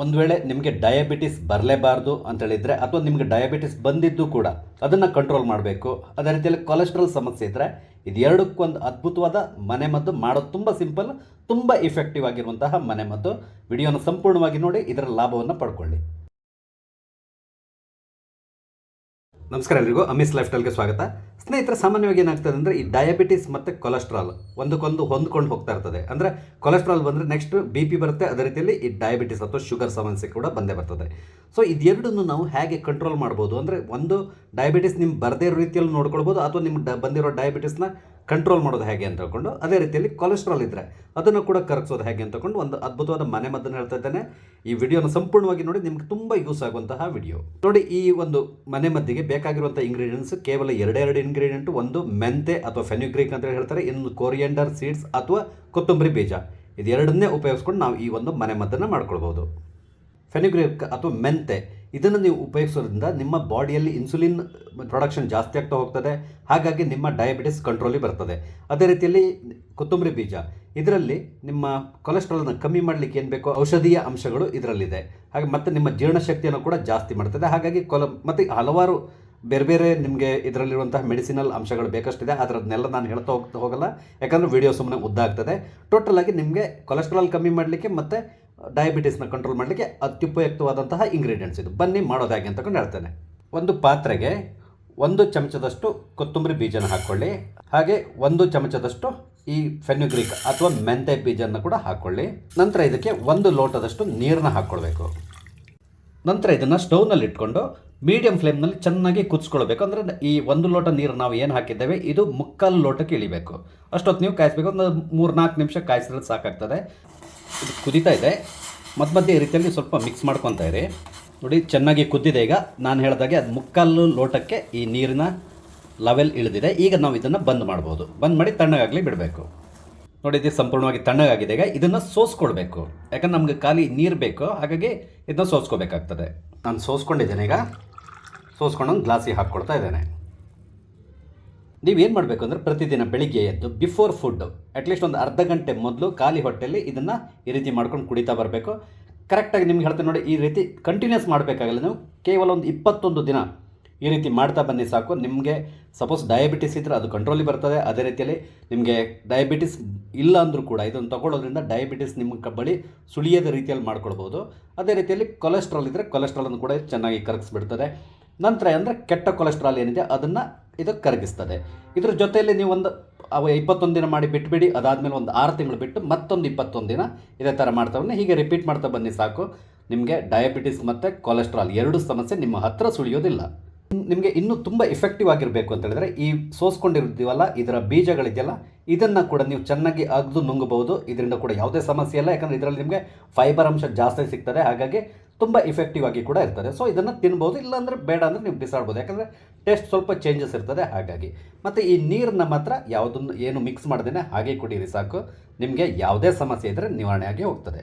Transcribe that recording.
ಒಂದು ವೇಳೆ ನಿಮಗೆ ಡಯಾಬಿಟಿಸ್ ಬರಲೇಬಾರ್ದು ಅಂತೇಳಿದರೆ ಅಥವಾ ನಿಮಗೆ ಡಯಾಬಿಟಿಸ್ ಬಂದಿದ್ದು ಕೂಡ ಅದನ್ನು ಕಂಟ್ರೋಲ್ ಮಾಡಬೇಕು. ಅದೇ ರೀತಿಯಲ್ಲಿ ಕೊಲೆಸ್ಟ್ರಾಲ್ ಸಮಸ್ಯೆ ಇದ್ದರೆ ಇದು ಎರಡಕ್ಕೊಂದು ಅದ್ಭುತವಾದ ಮನೆಮದ್ದು ಮಾಡೋದು ತುಂಬ ಸಿಂಪಲ್ ತುಂಬ ಇಫೆಕ್ಟಿವ್ ಆಗಿರುವಂತಹ ಮನೆಮದ್ದು ವಿಡಿಯೋನ ಸಂಪೂರ್ಣವಾಗಿ ನೋಡಿ ಇದರ ಲಾಭವನ್ನು ಪಡ್ಕೊಳ್ಳಿ. ನಮಸ್ಕಾರ ಎಲ್ರಿಗೂ, ಅಮಿಸ್ ಲೈಫ್ ಸ್ವಾಗತ. ಸ್ನೇಹಿತರೆ, ಸಾಮಾನ್ಯವಾಗಿ ಏನಾಗ್ತದೆ ಅಂದರೆ ಈ ಡಯಾಬಿಟಿಸ್ ಮತ್ತು ಕೊಲೆಸ್ಟ್ರಾಲ್ ಒಂದಕ್ಕೊಂದು ಹೊಂದ್ಕೊಂಡು ಹೋಗ್ತಾ ಇರ್ತದೆ. ಅಂದರೆ ಕೊಲೆಸ್ಟ್ರಾಲ್ ಬಂದರೆ ನೆಕ್ಸ್ಟ್ ಬಿ ಪಿ ಬರುತ್ತೆ, ಅದೇ ರೀತಿಯಲ್ಲಿ ಈ ಡಯಾಬಿಟಿಸ್ ಅಥವಾ ಶುಗರ್ ಸಮಸ್ಯೆ ಕೂಡ ಬಂದೇ ಬರ್ತದೆ. ಸೊ ಇದೆರಡನ್ನು ನಾವು ಹೇಗೆ ಕಂಟ್ರೋಲ್ ಮಾಡ್ಬೋದು? ಅಂದರೆ ಒಂದು ಡಯಾಬಿಟಿಸ್ ನಿಮ್ಗೆ ಬರದೇ ಇರೋ ರೀತಿಯಲ್ಲಿ ನೋಡ್ಕೊಳ್ಬೋದು, ಅಥವಾ ನಿಮ್ಗೆ ಬಂದಿರೋ ಡಯಾಬಿಟಿಸ್ನ ಕಂಟ್ರೋಲ್ ಮಾಡೋದು ಹೇಗೆ ಅಂತ ಹೇಳ್ಕೊಂಡು ಅದೇ ರೀತಿಯಲ್ಲಿ ಕೊಲೆಸ್ಟ್ರಾಲ್ ಇದ್ದರೆ ಅದನ್ನು ಕೂಡ ಕರಗಿಸೋದು ಹೇಗೆ ಅಂತ ಹೇಳ್ಕೊಂಡು ಒಂದು ಅದ್ಭುತವಾದ ಮನೆ ಮದ್ದನ್ನು ಹೇಳ್ತಾ ಇದ್ದೇನೆ. ಈ ವಿಡಿಯೋನ ಸಂಪೂರ್ಣವಾಗಿ ನೋಡಿ, ನಿಮ್ಗೆ ತುಂಬ ಯೂಸ್ ಆಗುವಂತಹ ವಿಡಿಯೋ. ನೋಡಿ, ಈ ಒಂದು ಮನೆ ಮದ್ದಿಗೆ ಬೇಕಾಗಿರುವಂಥ ಇಂಗ್ರೀಡಿಯೆಂಟ್ಸ್ ಕೇವಲ ಎರಡೆರಡು ಇಂಗ್ರೀಡಿಯೆಂಟ್ ಒಂದು ಮೆಂತೆ ಅಥವಾ ಫೆನ್ಯುಗ್ರೀಕ್ ಅಂತ ಹೇಳ್ತಾರೆ ಇನ್ನು ಕೊರಿಯಂಡರ್ ಸೀಡ್ಸ್ ಅಥವಾ ಕೊತ್ತಂಬರಿ ಬೀಜ. ಇದೆರಡನ್ನೇ ಉಪಯೋಗಿಸ್ಕೊಂಡು ನಾವು ಈ ಒಂದು ಮನೆ ಮದ್ದನ್ನು ಮಾಡ್ಕೊಳ್ಬೋದು. ಫೆನಿಗ್ರೇಕ್ ಅಥವಾ ಮೆಂತೆ ಇದನ್ನು ನೀವು ಉಪಯೋಗಿಸೋದ್ರಿಂದ ನಿಮ್ಮ ಬಾಡಿಯಲ್ಲಿ ಇನ್ಸುಲಿನ್ ಪ್ರೊಡಕ್ಷನ್ ಜಾಸ್ತಿ ಆಗ್ತಾ ಹೋಗ್ತದೆ. ಹಾಗಾಗಿ ನಿಮ್ಮ ಡಯಾಬಿಟಿಸ್ ಕಂಟ್ರೋಲಿಗೆ ಬರ್ತದೆ. ಅದೇ ರೀತಿಯಲ್ಲಿ ಕೊತ್ತಂಬರಿ ಬೀಜ. ಇದರಲ್ಲಿ ನಿಮ್ಮ ಕೊಲೆಸ್ಟ್ರಾಲನ್ನು ಕಮ್ಮಿ ಮಾಡಲಿಕ್ಕೆ ಏನು ಬೇಕೋ? ಔಷಧೀಯ ಅಂಶಗಳು ಇದರಲ್ಲಿದೆ. ಹಾಗೆ ಮತ್ತು ನಿಮ್ಮ ಜೀರ್ಣಶಕ್ತಿಯನ್ನು ಕೂಡ ಜಾಸ್ತಿ ಮಾಡ್ತದೆ. ಹಾಗಾಗಿ ಕೊಲ, ಮತ್ತು ಹಲವಾರು ಬೇರೆ ಬೇರೆ ನಿಮಗೆ ಇದರಲ್ಲಿರುವಂತಹ ಮೆಡಿಸಿನಲ್ ಅಂಶಗಳು ಬೇಕಷ್ಟಿದೆ. ಅದರನ್ನೆಲ್ಲ ನಾನು ಹೇಳ್ತಾ ಹೋಗ್ತಾ ಹೋಗಲ್ಲ. ಯಾಕಂದರೆ ವಿಡಿಯೋ ಸುಮ್ಮನೆ ಉದ್ದ ಆಗ್ತದೆ. ಟೋಟಲ್ ಆಗಿ ನಿಮಗೆ ಕೊಲೆಸ್ಟ್ರಾಲ್ ಕಮ್ಮಿ ಮಾಡಲಿಕ್ಕೆ ಮತ್ತು ಡಯಾಬಿಟಿಸ್ನ ಕಂಟ್ರೋಲ್ ಮಾಡಲಿಕ್ಕೆ ಅತ್ಯುಪಯುಕ್ತವಾದಂತಹ ಇಂಗ್ರೀಡಿಯೆಂಟ್ಸ್ ಇದು. ಬನ್ನಿ, ಮಾಡೋದು ಹೇಗೆ ಅಂತಕೊಂಡು ಹೇಳ್ತೇನೆ. ಒಂದು ಪಾತ್ರೆಗೆ ಒಂದು ಚಮಚದಷ್ಟು ಕೊತ್ತಂಬರಿ ಬೀಜನ ಹಾಕ್ಕೊಳ್ಳಿ. ಹಾಗೆ ಒಂದು ಚಮಚದಷ್ಟು ಈ ಫೆನ್ಯುಗ್ರಿಕ್ ಅಥವಾ ಮೆಂತೆ ಬೀಜನ ಕೂಡ ಹಾಕ್ಕೊಳ್ಳಿ. ನಂತರ ಇದಕ್ಕೆ ಒಂದು ಲೋಟದಷ್ಟು ನೀರನ್ನ ಹಾಕ್ಕೊಳ್ಬೇಕು. ನಂತರ ಇದನ್ನು ಸ್ಟೌವ್ನಲ್ಲಿ ಇಟ್ಕೊಂಡು ಮೀಡಿಯಂ ಫ್ಲೇಮ್ನಲ್ಲಿ ಚೆನ್ನಾಗಿ ಕುದಿಸ್ಕೊಳ್ಬೇಕು. ಅಂದರೆ ಈ ಒಂದು ಲೋಟ ನೀರು ನಾವು ಏನು ಹಾಕಿದ್ದೇವೆ? ಇದು ಮುಕ್ಕಾಲು ಲೋಟಕ್ಕೆ ಇಳಿಬೇಕು. ಅಷ್ಟೊತ್ತು ನೀವು ಕಾಯಿಸ್ಬೇಕು. ಒಂದು ಮೂರು ನಾಲ್ಕು ನಿಮಿಷ ಕಾಯಿಸಿದ್ರೆ ಸಾಕಾಗ್ತದೆ. ಇದು ಕುದೀತಾ ಇದೆ. ಮಧ್ಯ ಮಧ್ಯೆ ಈ ರೀತಿಯಲ್ಲಿ ಸ್ವಲ್ಪ ಮಿಕ್ಸ್ ಮಾಡ್ಕೊತಾ ಇರಿ. ನೋಡಿ, ಚೆನ್ನಾಗಿ ಕುದ್ದಿದೆ ಈಗ. ನಾನು ಹೇಳಿದಾಗೆ ಅದು ಮುಕ್ಕಾಲು ಲೋಟಕ್ಕೆ ಈ ನೀರಿನ ಲೆವೆಲ್ ಇಳಿದಿದೆ. ಈಗ ನಾವು ಇದನ್ನು ಬಂದ್ ಮಾಡ್ಬೋದು. ಬಂದ್ ಮಾಡಿ ತಣ್ಣಗಾಗಲಿ ಬಿಡಬೇಕು. ನೋಡಿ, ಇದು ಸಂಪೂರ್ಣವಾಗಿ ತಣ್ಣಗಾಗಿದೆ ಈಗ. ಇದನ್ನು ಸೋಸ್ಕೊಳ್ಬೇಕು. ಯಾಕಂದ್ರೆ ನಮಗೆ ಖಾಲಿ ನೀರು ಬೇಕು. ಹಾಗಾಗಿ ಇದನ್ನ ಸೋಸ್ಕೋಬೇಕಾಗ್ತದೆ. ನಾನು ಸೋಸ್ಕೊಂಡಿದ್ದೇನೆ ಈಗ. ಸೋಸ್ಕೊಂಡು ಒಂದು ಗ್ಲಾಸಿಗೆ ಹಾಕ್ಕೊಳ್ತಾ ಇದ್ದೇನೆ. ನೀವೇನು ಮಾಡಬೇಕು ಅಂದರೆ ಪ್ರತಿದಿನ ಬೆಳಿಗ್ಗೆ ಎದ್ದು ಬಿಫೋರ್ ಫುಡ್ಡು ಅಟ್ಲೀಸ್ಟ್ ಒಂದು ಅರ್ಧ ಗಂಟೆ ಮೊದಲು ಖಾಲಿ ಹೊಟ್ಟೆಯಲ್ಲಿ ಇದನ್ನು ಈ ರೀತಿ ಮಾಡ್ಕೊಂಡು ಕುಡಿತಾ ಬರಬೇಕು. ಕರೆಕ್ಟಾಗಿ ನಿಮ್ಗೆ ಹೇಳ್ತೇನೆ ನೋಡಿ, ಈ ರೀತಿ ಕಂಟಿನ್ಯೂಸ್ ಮಾಡಬೇಕಾಗಲ್ಲ ನೀವು. ಕೇವಲ ಒಂದು ಇಪ್ಪತ್ತೊಂದು ದಿನ ಈ ರೀತಿ ಮಾಡ್ತಾ ಬನ್ನಿ ಸಾಕು. ನಿಮಗೆ ಸಪೋಸ್ ಡಯಾಬಿಟಿಸ್ ಇದ್ದರೆ ಅದು ಕಂಟ್ರೋಲಿಗೆ ಬರ್ತದೆ. ಅದೇ ರೀತಿಯಲ್ಲಿ ನಿಮಗೆ ಡಯಾಬಿಟಿಸ್ ಇಲ್ಲ ಅಂದರೂ ಕೂಡ ಇದನ್ನು ತಗೊಳ್ಳೋದ್ರಿಂದ ಡಯಾಬಿಟಿಸ್ ನಿಮ್ಮ ಬಳಿ ಸುಳಿಯದ ರೀತಿಯಲ್ಲಿ ಮಾಡ್ಕೊಳ್ಬೋದು. ಅದೇ ರೀತಿಯಲ್ಲಿ ಕೊಲೆಸ್ಟ್ರಾಲ್ ಇದ್ದರೆ ಕೊಲೆಸ್ಟ್ರಾಲನ್ನು ಕೂಡ ಚೆನ್ನಾಗಿ ಕರಗಿಸ್ಬಿಡ್ತದೆ. ನಂತರ ಅಂದರೆ ಕೆಟ್ಟ ಕೊಲೆಸ್ಟ್ರಾಲ್ ಏನಿದೆ, ಅದನ್ನು ಇದು ಕರಗಿಸ್ತದೆ. ಇದ್ರ ಜೊತೆಯಲ್ಲಿ ನೀವು ಒಂದು, ಅವ ಇಪ್ಪತ್ತೊಂದು ದಿನ ಮಾಡಿ ಬಿಟ್ಬಿಡಿ, ಅದಾದಮೇಲೆ ಒಂದು ಆರು ತಿಂಗಳು ಬಿಟ್ಟು ಮತ್ತೊಂದು ಇಪ್ಪತ್ತೊಂದು ದಿನ ಇದೇ ಥರ ಮಾಡ್ತಾ ಬನ್ನಿ. ಹೀಗೆ ರಿಪೀಟ್ ಮಾಡ್ತಾ ಬನ್ನಿ ಸಾಕು. ನಿಮಗೆ ಡಯಾಬಿಟಿಸ್ ಮತ್ತು ಕೊಲೆಸ್ಟ್ರಾಲ್ ಎರಡು ಸಮಸ್ಯೆ ನಿಮ್ಮ ಹತ್ತಿರ ಸುಳಿಯೋದಿಲ್ಲ. ನಿಮಗೆ ಇನ್ನೂ ತುಂಬ ಇಫೆಕ್ಟಿವ್ ಆಗಿರಬೇಕು ಅಂತ ಹೇಳಿದ್ರೆ ಈ ಸೋಸ್ಕೊಂಡಿರ್ತೀವಲ್ಲ, ಇದರ ಬೀಜಗಳಿದೆಯಲ್ಲ, ಇದನ್ನು ಕೂಡ ನೀವು ಚೆನ್ನಾಗಿ ಅಗ್ದು ನುಂಗಬಹುದು. ಇದರಿಂದ ಕೂಡ ಯಾವುದೇ ಸಮಸ್ಯೆ ಇಲ್ಲ, ಯಾಕಂದರೆ ಇದರಲ್ಲಿ ನಿಮಗೆ ಫೈಬರ್ ಅಂಶ ಜಾಸ್ತಿ ಸಿಗ್ತದೆ. ಹಾಗಾಗಿ ತುಂಬ ಇಫೆಕ್ಟಿವ್ ಆಗಿ ಕೂಡ ಇರ್ತದೆ. ಸೊ ಇದನ್ನು ತಿನ್ಬೋದು, ಇಲ್ಲಾಂದರೆ ಬೇಡ ಅಂದರೆ ನೀವು ಬಿಸಾಡ್ಬೋದು. ಯಾಕಂದರೆ ಟೇಸ್ಟ್ ಸ್ವಲ್ಪ ಚೇಂಜಸ್ ಇರ್ತದೆ. ಹಾಗಾಗಿ ಮತ್ತು ಈ ನೀರನ್ನ ಮಾತ್ರ ಯಾವುದನ್ನು, ಏನು ಮಿಕ್ಸ್ ಮಾಡ್ದೇನೆ ಹಾಗೆ ಕುಡಿಯಿರಿ ಸಾಕು. ನಿಮಗೆ ಯಾವುದೇ ಸಮಸ್ಯೆ ಇದ್ದರೆ ನಿವಾರಣೆ ಆಗಿ ಹೋಗ್ತದೆ.